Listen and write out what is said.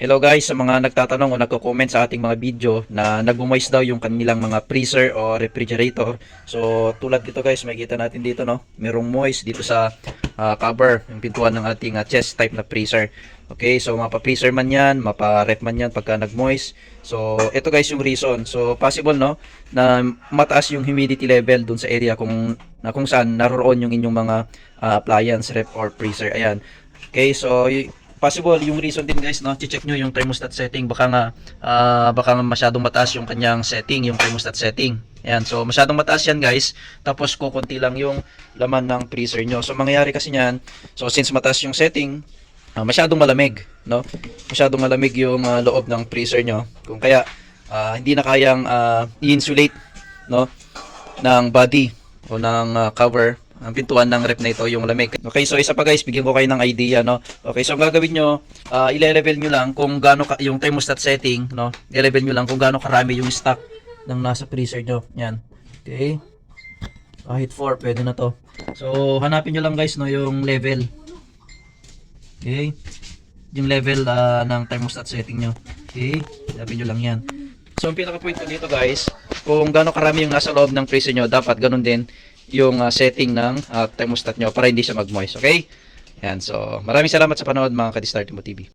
Hello guys, sa mga nagtatanong o nagko-comment sa ating mga video na nagmo-moist daw yung kanilang mga freezer o refrigerator. So tulad dito guys, makikita natin dito no, merong moist dito sa ah, cover, yung pintuan ng ating ah, chest type na freezer. Okay, so mapa-freezer man yan, mapa-ref man yan pagka nag-moist. So ito guys yung reason. So possible no, na mataas yung humidity level dun sa area kung na kung saan naroroon yung inyong mga ah, appliance, ref or freezer. Ayan. Okay, so possible yung reason din guys no? Check nyo yung thermostat setting. Baka nga ah, baka nga masyadong mataas yung kanyang setting yung thermostat setting. Ayan, so masyadong mataas yan guys. Tapos kukunti lang yung laman ng freezer nyo. So mangyayari kasi niyan so since mataas yung setting ah, masyadong malamig no? Masyadong malamig yung ah, loob ng freezer nyo. Kung kaya ah, hindi na kayang ah, i-insulate no? Ng body o ng ah, cover ang pintuan ng rep na ito yung lamig. Okay, so isa pa guys, bigyan ko kayo ng idea, no? Okay, so ang gagawin nyo, uh, ile-level nyo lang kung gaano ka, yung thermostat setting, no? I-level nyo lang kung gaano karami yung stock ng nasa freezer nyo. Yan. Okay. Kahit 4, pwede na to. So, hanapin nyo lang guys, no, yung level. Okay. Yung level ah, ng thermostat setting nyo. Okay. Hanapin nyo lang yan. So, ang pinaka-point ko dito guys, kung gaano karami yung nasa loob ng freezer nyo, dapat ganun din yung ah, setting ng ah, thermostat nyo para hindi siya mag-moist. Okay? Yan. So, maraming salamat sa panood mga ka-Distartimo TV.